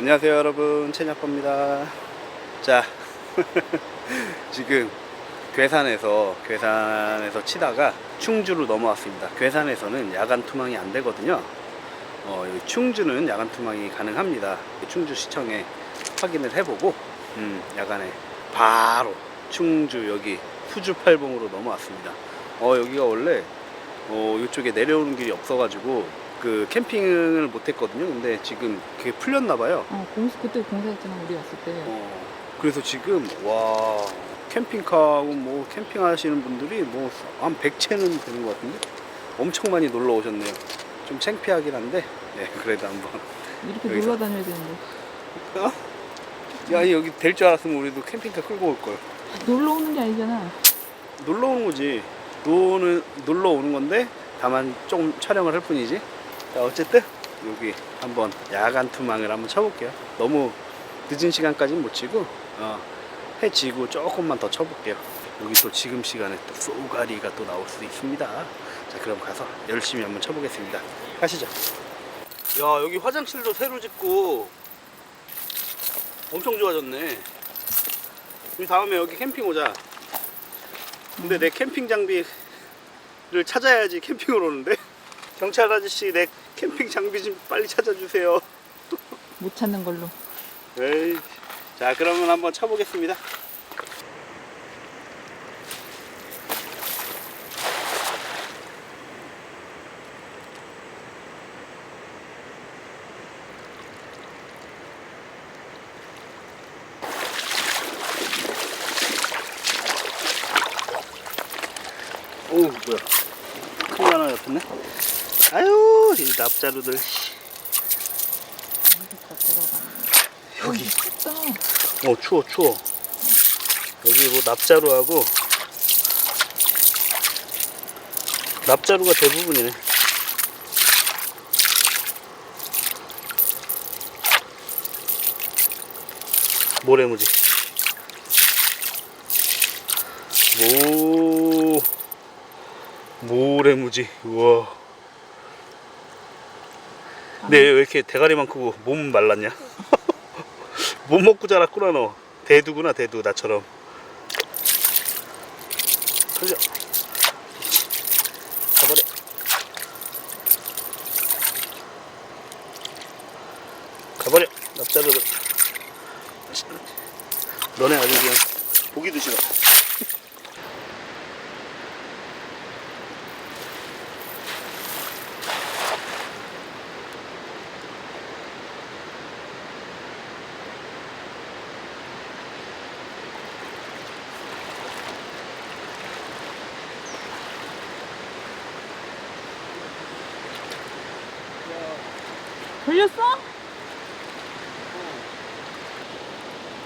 안녕하세요 여러분. 채냐빠입니다. 자 지금 괴산에서 괴산에서 치다가 충주로 넘어왔습니다. 괴산에서는 야간 투망이 안 되거든요. 어, 충주는 야간 투망이 가능합니다. 충주 시청에 확인을 해보고 음, 야간에 바로 충주 여기 푸주팔봉으로 넘어왔습니다. 어 여기가 원래 어, 이쪽에 내려오는 길이 없어가지고 그 캠핑을 못 했거든요 근데 지금 그게 풀렸나 봐요 어, 공수 그때 공사했잖아 우리 왔을 때. 어, 그래서 지금 와 캠핑카하고 뭐 캠핑 하시는 분들이 뭐 한 100채는 되는 것 같은데 엄청 많이 놀러 오셨네요. 좀 창피하긴 한데 예, 그래도 한번 이렇게 여기서. 놀러 다녀야 되는데. 어? 야 여기 될 줄 알았으면 우리도 캠핑카 끌고 올 걸. 놀러 오는 게 아니잖아. 놀러 오는 거지. 노는 놀러 오는 건데 다만 좀 촬영을 할 뿐이지. 자 어쨌든 여기 한번 야간 투망을 한번 쳐볼게요. 너무 늦은 시간까지는 못 치고 어, 해 지고 조금만 더 쳐볼게요. 여기 또 지금 시간에 또 쏘가리가 또 나올 수도 있습니다. 자 그럼 가서 열심히 한번 쳐보겠습니다. 가시죠. 야 여기 화장실도 새로 짓고 엄청 좋아졌네. 우리 다음에 여기 캠핑 오자. 근데 내 캠핑 장비를 찾아야지 캠핑을 오는데 경찰 아저씨 내 캠핑 장비 좀 빨리 찾아주세요. 못 찾는 걸로. 에이. 자 그러면 한번 쳐보겠습니다. 오 뭐야 큰 거 하나 옆었네 아유 이 납자루들 씨. 여기. 어 추워 추워. 여기 뭐 납자루하고 납자루가 대부분이네. 모래무지. 모 모래무지. 우와 근데 왜 이렇게 대가리만 크고 몸은 말랐냐? 못 먹고 자랐구나 너. 대두구나 대두 나처럼. 살려. 가버려 가버려. 납자루를 너네 아주 그냥 보기도 싫어?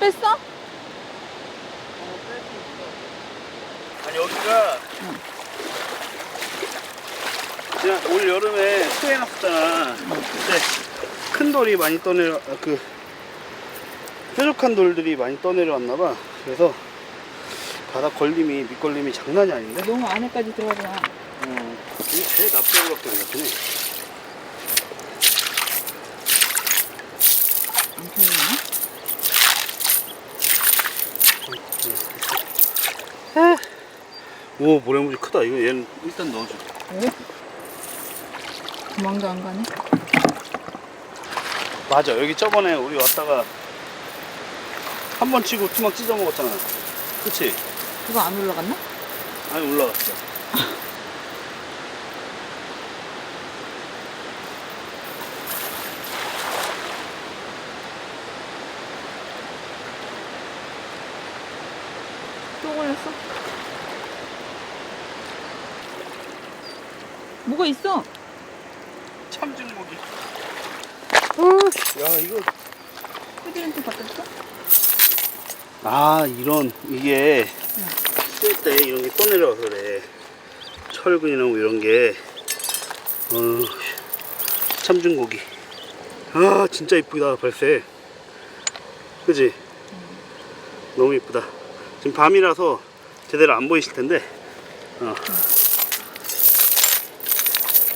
뺐어? 아니 여기가 지난 올 여름에 수해놨었잖아 그때 큰 돌이 많이 떠내려 아, 그 뾰족한 돌들이 많이 떠내려왔나 봐 그래서 바닥 걸림이 밑걸림이 장난이 아닌데 너무 안에까지 들어가잖아. 어, 이게 제일 납작으로밖에 안 잡히네 안 펴지나? 오 모래무지 크다 이거 얘는 일단 넣어줘 왜? 도망도 안 가네. 맞아 여기 저번에 우리 왔다가 한 번 치고 투막 찢어 먹었잖아 그치? 그거 안 올라갔나? 아니 올라갔어 또 걸렸어? 뭐가 있어? 참중고기 어, 야 이거. 후디한테 줬어? 아 이런 이게 응. 쓸때 이런 게 떠내려와서 그래. 철근이나 뭐 이런 게. 어, 참중고기 아 진짜 이쁘다 발색 그지? 너무 이쁘다 지금 밤이라서 제대로 안 보이실 텐데 어.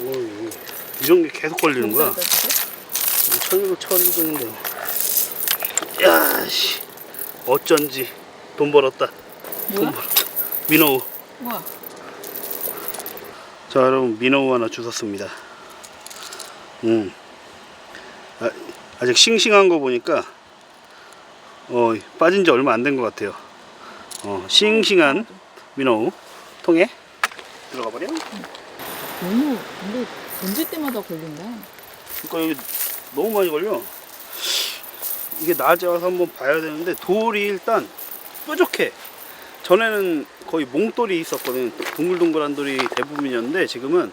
오, 이런 게 계속 걸리는 거야 줬어? 천으로 쳐주는데 야, 씨. 어쩐지 돈 벌었다. 돈 뭐야? 벌었다. 민호우. 뭐야? 자, 여러분 민호우 하나 주웠습니다. 음. 아, 아직 싱싱한 거 보니까 어, 빠진 지 얼마 안 된 것 같아요. 어, 싱싱한 민호우 통에 들어가 버려. 너무 근데 던질 때마다 걸린다. 그러니까 여기 너무 많이 걸려. 이게 낮에 와서 한번 봐야 되는데 돌이 일단 뾰족해. 전에는 거의 몽돌이 있었거든. 동글동글한 돌이 대부분이었는데 지금은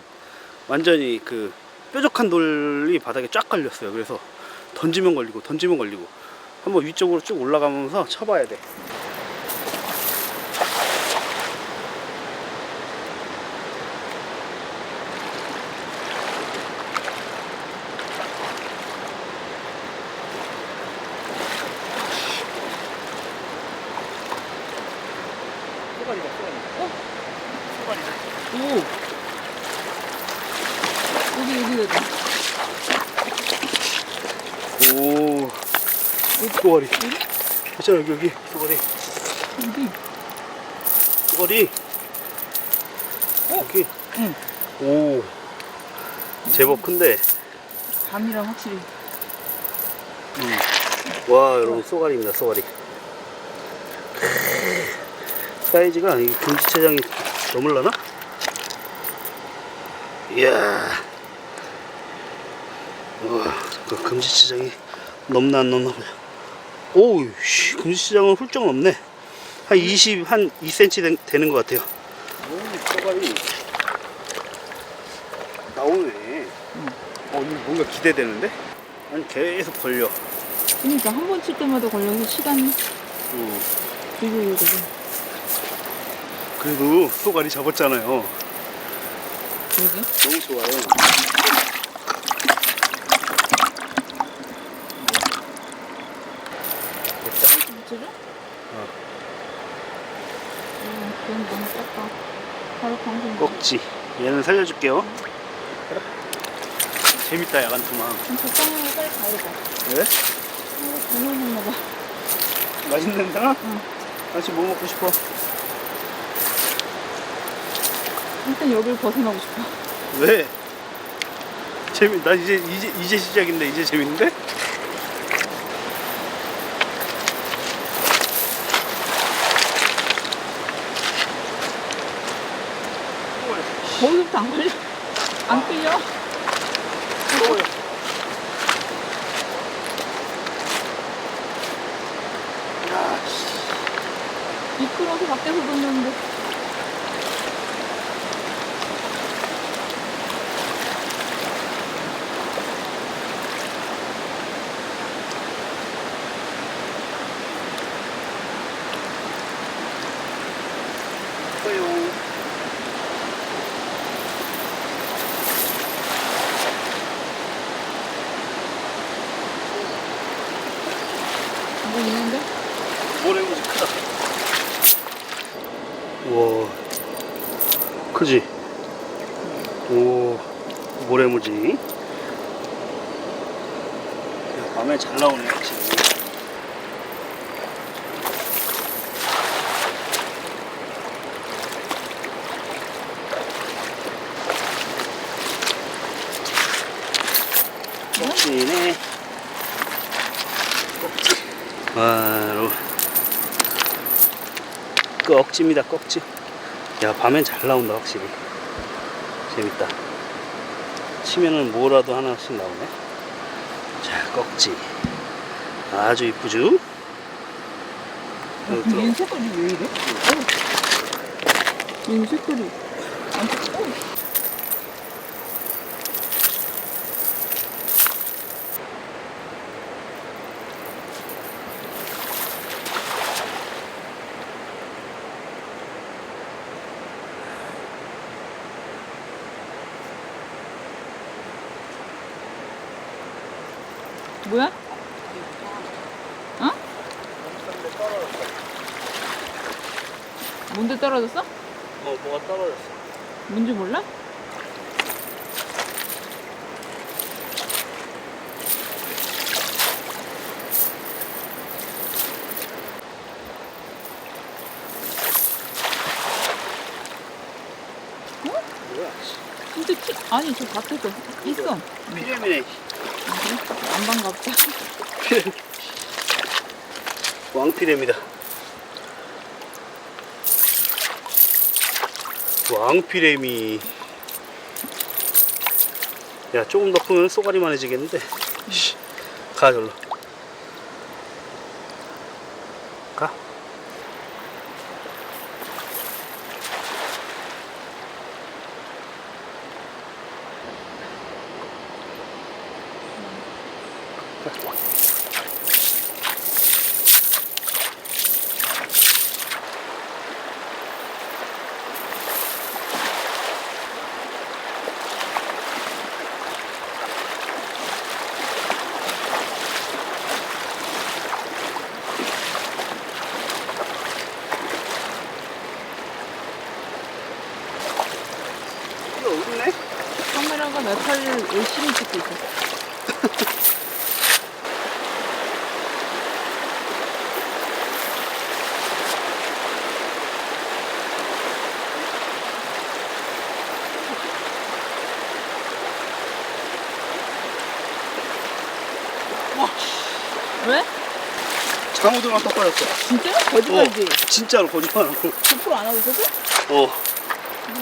완전히 그 뾰족한 돌이 바닥에 쫙 걸렸어요. 그래서 던지면 걸리고 던지면 걸리고 한번 위쪽으로 쭉 올라가면서 쳐봐야 돼. 쏘가리다 쏘가리. 어? 쏘가리다. 오. 여기 여기 여기. 오. 쏘가리. 괜찮아 여기 여기. 여기. 쏘가리. 어? 여기. 응. 오. 제법 큰데. 밤이랑 확실히. 와 여러분 쏘가리입니다 쏘가리. 사이즈가 이 금지체장이 넘을라나? 이야. 와, 그 금지체장이 넘나 안 넘나 보자. 오우, 씨, 금지체장은 훌쩍 넘네. 한 20, 한 2cm 된- 되는 것 같아요. 오, 쏘가리. 나오네. 어, 이거 뭔가 기대되는데? 아니, 계속 걸려. 그러니까 한 번 칠 때마다 걸려서 시간이 어. 들고 이러거든. 그래도 쏘가리 잡았잖아요. 그러게. 너무 좋아요. 됐다. 어. 음, 그건 너무 작다. 바로 방송. 꼭지. 얘는 살려줄게요. 재밌다, 야간 투망. 적당히 빨리 가야겠다. 왜? 이거 잘못 먹나 봐. 맛있는 사? 응. 다시 뭐 먹고 싶어? 일단 여기를 벗어나고 싶어. 왜? 재미, 나 이제, 이제, 이제 시작인데, 이제 재밌는데? 거기부터 안 걸려. 안 끌려. 야, 씨. 미끄러워서 밖에서 뒀는데. 커요. 이거 있는데? 모래무지 크다. 우와. 크지? 오, 모래무지. 야, 밤에 잘 나오네, 확실히. 꼭지네. 꼭지. 와, 여러분. 꺽지입니다, 꺽지. 야, 밤엔 잘 나온다, 확실히. 재밌다. 치면은 뭐라도 하나씩 나오네. 자, 꺽지. 아주 이쁘죠? 얘 색깔이 왜 이래? 얘 색깔이. 안 어. 뭔데 떨어졌어? 어, 뭐가 떨어졌어. 뭔지 몰라? 어? 아니 저 밭에서 있어. 피레미네. 아, 안 반갑다. 왕피레입니다. 왕피레미. 야, 조금 더 크면 쏘가리만 해지겠는데. 씨, 가, 절로. 가. 이거 어딨네? 카메라가 메탈을 열심히 찍고 있어. 왜? 장어도 막 떠빠졌어. 진짜? 거짓말이지? 진짜로 거짓말하고. 100%안 하고 있었어? 어,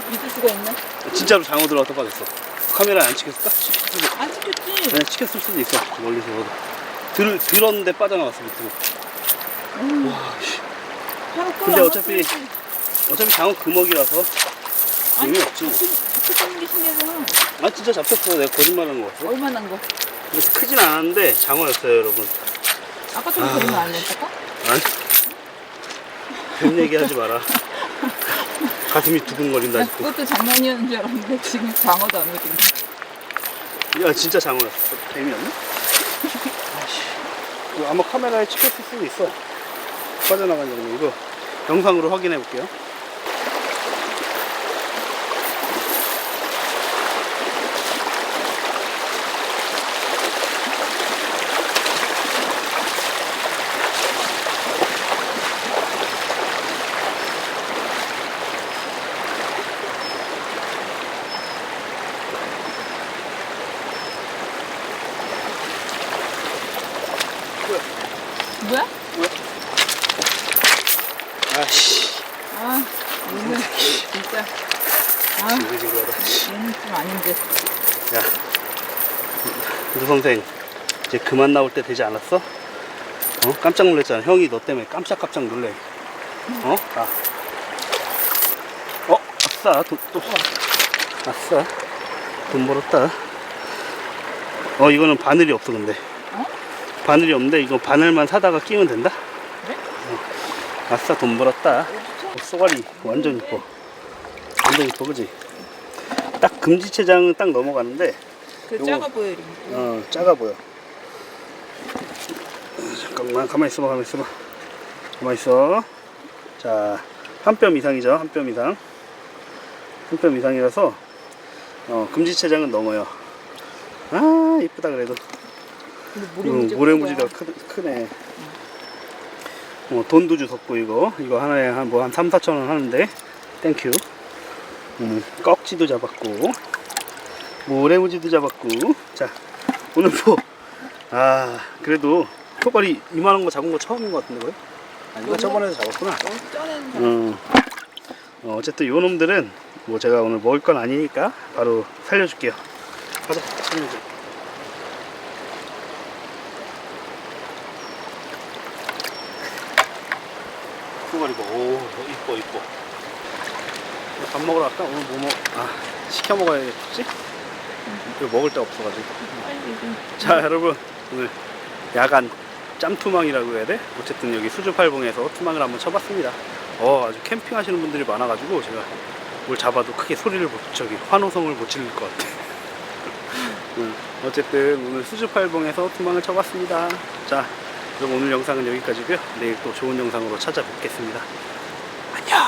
믿을 수가 있나? 진짜로 장어 들어갔다 빠졌어. 카메라 안 찍혔을까? 찍혔을 안 찍혔지? 그냥 찍혔을 수도 있어. 멀리서 봐도. 들, 들었는데 빠져나갔어, 밑으로. 음, 와, 씨. 근데 안 어차피-. 어차피 장어 금어기라서 의미 없지. 뭐. 잡혔다는 게 신기하잖아. 아, 진짜 잡혔어. 내가 거짓말 한 거 같아. 얼마 난 거? 크진 않았는데 장어였어요, 여러분. 아까 좀 아. 거짓말 안 했을까? 아니? 별 얘기 하지 마라. 가슴이 두근거린다, 나 아직도. 그것도 장난이었는 줄 알았는데 지금 장어도 안 믿긴다. 야 진짜 장어였어 뱀이었나? 아씨 이거 아마 카메라에 찍혔을 수도 있어 빠져나간 장면 이거 영상으로 확인해 볼게요 뭐야? 아씨 아, 얘는 진짜. 아, 징글징글하다 얘는 좀 아닌데. 야누 선생 이제 그만 나올 때 되지 않았어? 어? 깜짝 놀랐잖아 형이 너 때문에 깜짝깜짝 놀래 어? 아. 어? 아싸 돈, 또 아싸 돈 벌었다 어 이거는 바늘이 없어 근데 어? 바늘이 없는데 이거 바늘만 사다가 끼면 된다? 그래? 어. 아싸 돈 벌었다 어, 쏘가리 완전 이뻐 완전 이뻐 그지? 딱 금지체장은 딱 넘어가는데 그 요거. 작아 보여, 이름. 어 작아 보여 잠깐만 가만히 있어봐 가만히 있어봐 가만히 있어 자한 뼘 이상이죠 한 뼘 이상 한 뼘 이상이라서 어, 금지체장은 넘어요 아 이쁘다 그래도 모래무지. 모래무지가 크, 크네. 어, 돈도 주웠고 이거. 이거 하나에 한 뭐 한 3, 4천 원 하는데. 땡큐 음, 꺽지도 잡았고. 모래무지도 잡았고. 자 오늘 뭐 아 그래도 토가리 이만한 거 잡은 거 처음인 것 같은데 거의? 너무- 저번에도 잡았구나. 어, 어, 어쨌든 요 놈들은 뭐 제가 오늘 먹을 건 아니니까 바로 살려줄게요. 가자 살려줘 토가리 오 이뻐 이뻐 밥 먹으러 갈까? 오늘 뭐 먹... 아 시켜 먹어야겠지? 이거 먹을 데 없어가지고. 자 여러분 오늘 야간 짬투망이라고 해야 돼? 어쨌든 여기 수주팔봉에서 투망을 한번 쳐봤습니다 어 아주 캠핑 하시는 분들이 많아가지고 제가 뭘 잡아도 크게 소리를 못 저기 환호성을 못 지를 것 같아 음, 어쨌든 오늘 수주팔봉에서 투망을 쳐봤습니다 자 그럼 오늘 영상은 여기까지고요 내일 또 좋은 영상으로 찾아뵙겠습니다 안녕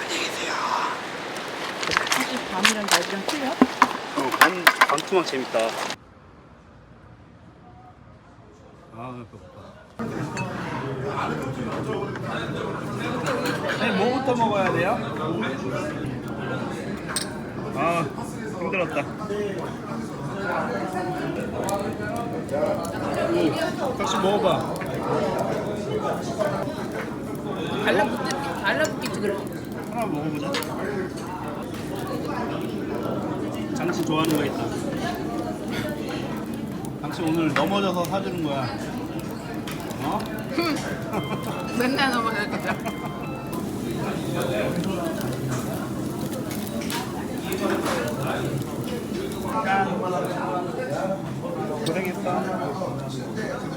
안녕히 계세요 사실 밤이랑 낮이랑 틀려? 어, 반, 반투망 재밌다. 아, 배고파. 네, 뭐부터 먹어야 돼요? 아, 힘들었다. 오, 다시 먹어봐. 달라붙겠지, 달라붙겠지 그래. 하나 먹어보자. 장치 좋아하는 거 있다. 장치 오늘 넘어져서 사주는 거야. 어? 맨날 거죠. 고생했어.